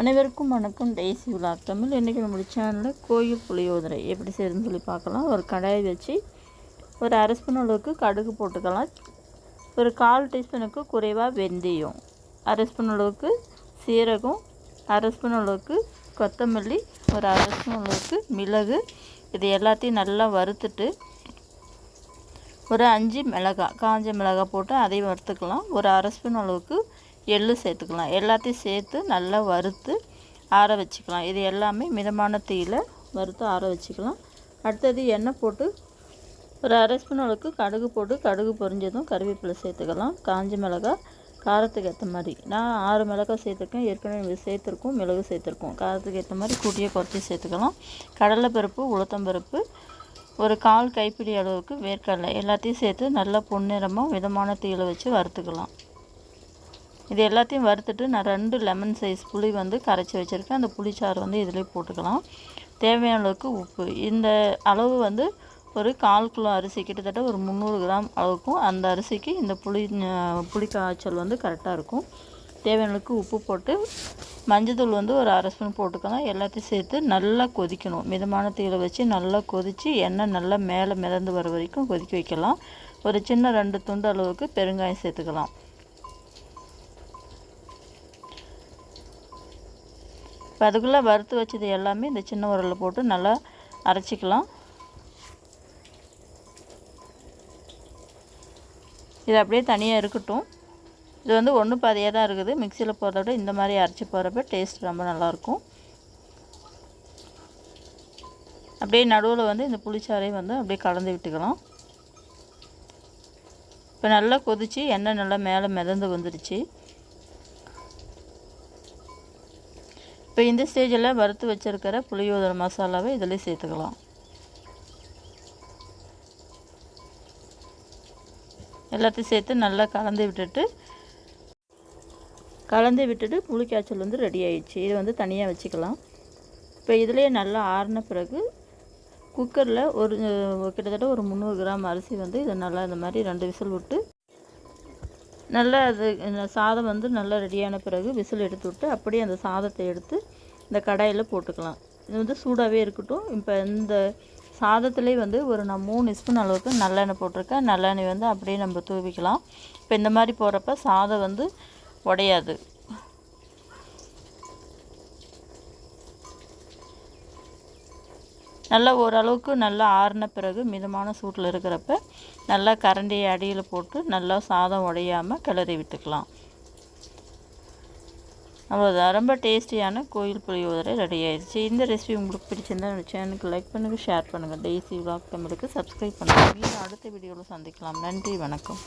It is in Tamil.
அனைவருக்கும் வணக்கம். டெய்ஸி விழாக் தமிழ். இன்றைக்கி நம்மளுடைய சேனலில் கோயில் புளியோதரை எப்படி செய்யுதுன்னு சொல்லி பார்க்கலாம். ஒரு கடாய் வச்சு ஒரு அரை ஸ்பூன் அளவுக்கு கடுகு போட்டுக்கலாம். ஒரு கால் டீஸ்பூனுக்கு குறைவாக வெந்தயம். அரை ஸ்பூன் அளவுக்கு சீரகம். அரை ஸ்பூன் அளவுக்கு கொத்தமல்லி. ஒரு அரை ஸ்பூன் அளவுக்கு மிளகு. இது எல்லாத்தையும் நல்லா வறுத்துட்டு ஒரு அஞ்சு மிளகாய் காஞ்ச மிளகாய் போட்டு அதையும் வறுத்துக்கலாம். ஒரு அரை ஸ்பூன் அளவுக்கு எள்ளு சேர்த்துக்கலாம். எல்லாத்தையும் சேர்த்து நல்லா வறுத்து ஆற வச்சுக்கலாம். இது எல்லாமே மிதமான தீயில் வறுத்து ஆற வச்சுக்கலாம். அடுத்தது எண்ணெய் போட்டு ஒரு அரை ஸ்பூன் அளவுக்கு கடுகு போட்டு கடுகு பொரிஞ்சதும் கருவேப்பிலை சேர்த்துக்கலாம். காஞ்ச மிளகாய் காரத்துக்கு ஏற்ற மாதிரி. நான் ஆறு மிளகாய் சேர்த்துருக்கேன். ஏற்கனவே சேர்த்துருக்கோம். மிளகு சேர்த்துருக்கோம். காரத்துக்கு ஏற்ற மாதிரி கூட்டியே குறைச்சி சேர்த்துக்கலாம். கடலைப்பருப்பு உளுத்தம்பருப்பு ஒரு கால் கைப்பிடி அளவுக்கு வேர்க்கடலை எல்லாத்தையும் சேர்த்து நல்லா பொன்னிறமாக மிதமான தீயில் வச்சு வறுத்துக்கலாம். இது எல்லாத்தையும் வறுத்துட்டு நான் ரெண்டு லெமன் சைஸ் புளி வந்து கரைச்சி வச்சுருக்கேன். அந்த புளிச்சாறு வந்து இதிலே போட்டுக்கலாம். தேவையான அளவுக்கு உப்பு. இந்த அளவு வந்து ஒரு கால் கிலோ அரிசி கிட்டத்தட்ட ஒரு முந்நூறு கிராம் அளவுக்கும் அந்த அரிசிக்கு இந்த புளி புளி காய்ச்சல் வந்து கரெக்டாக இருக்கும். தேவையான அளவுக்கு உப்பு போட்டு மஞ்சத்தூள் வந்து ஒரு அரை ஸ்பூன் போட்டுக்கலாம். எல்லாத்தையும் சேர்த்து நல்லா கொதிக்கணும். மிதமான தீயில் வச்சு நல்லா கொதித்து எண்ணெய் நல்லா மேலே மிதந்து வர வரைக்கும் கொதிக்க வைக்கலாம். ஒரு சின்ன ரெண்டு துண்டு அளவுக்கு பெருங்காயம் சேர்த்துக்கலாம். இப்போ அதுக்குள்ளே வறுத்து வச்சது எல்லாமே இந்த சின்ன உரலில் போட்டு நல்லா அரைச்சிக்கலாம். இது அப்படியே தனியாக இருக்கட்டும். இது வந்து ஒன்று பாதியாக தான் இருக்குது. மிக்சியில் போகிறத விட இந்த மாதிரி அரைச்சி போகிறப்ப டேஸ்ட் ரொம்ப நல்லாயிருக்கும். அப்படியே நடுவில் வந்து இந்த புளிச்சாரையும் வந்து அப்படியே கலந்து விட்டுக்கலாம். இப்போ நல்லா கொதித்து எண்ணெய் நல்லா மேலே மிதந்து வந்துடுச்சு இப்போ இந்த ஸ்டேஜில் வறுத்து வச்சுருக்கிற புளியோதரை மசாலாவை இதில் சேர்த்துக்கலாம். எல்லாத்தையும் சேர்த்து நல்லா கலந்து விட்டுட்டு கலந்து விட்டுட்டு புளி காய்ச்சல் வந்து ரெடி ஆயிடுச்சு. இது வந்து தனியாக வச்சுக்கலாம். இப்போ இதிலே நல்லா ஆறின பிறகு குக்கரில் ஒரு கிட்டத்தட்ட ஒரு முந்நூறு கிராம் அரிசி வந்து இதை நல்லா இந்த மாதிரி ரெண்டு விசில் விட்டு நல்லா அது சாதம் வந்து நல்லா ரெடியான பிறகு விசில் எடுத்து விட்டு அப்படியே அந்த சாதத்தை எடுத்து இந்த கடாயில் போட்டுக்கலாம். இது வந்து சூடாகவே இருக்கட்டும். இப்போ இந்த சாதத்துலேயே வந்து ஒரு நான் மூணு ஸ்பூன் அளவுக்கு நல்லெண்ணெய் போட்டிருக்கேன். நல்லெண்ணெய் வந்து அப்படியே நம்ம தூவிக்கலாம். இப்போ இந்த மாதிரி போகிறப்ப சாதம் வந்து உடையாது. நல்லா ஓரளவுக்கு நல்லா ஆறின பிறகு மிதமான சூட்டில் இருக்கிறப்ப நல்லா கரண்டியை அடியில் போட்டு நல்லா சாதம் உடையாமல் கிளறி விட்டுக்கலாம். அவ்வளோதான் ரொம்ப டேஸ்டியான கோயில் புளியோதரை ரெடி ஆயிடுச்சு. இந்த ரெசிபி உங்களுக்கு பிடிச்சிருந்தா என்னோடய சேனலுக்கு லைக் பண்ணுங்கள் ஷேர் பண்ணுங்கள் டெய்ஸி விளாக் தமிழுக்கு சப்ஸ்கிரைப் பண்ணுங்கள் மீண்டும் அடுத்த வீடியோவில் சந்திக்கலாம். நன்றி வணக்கம்.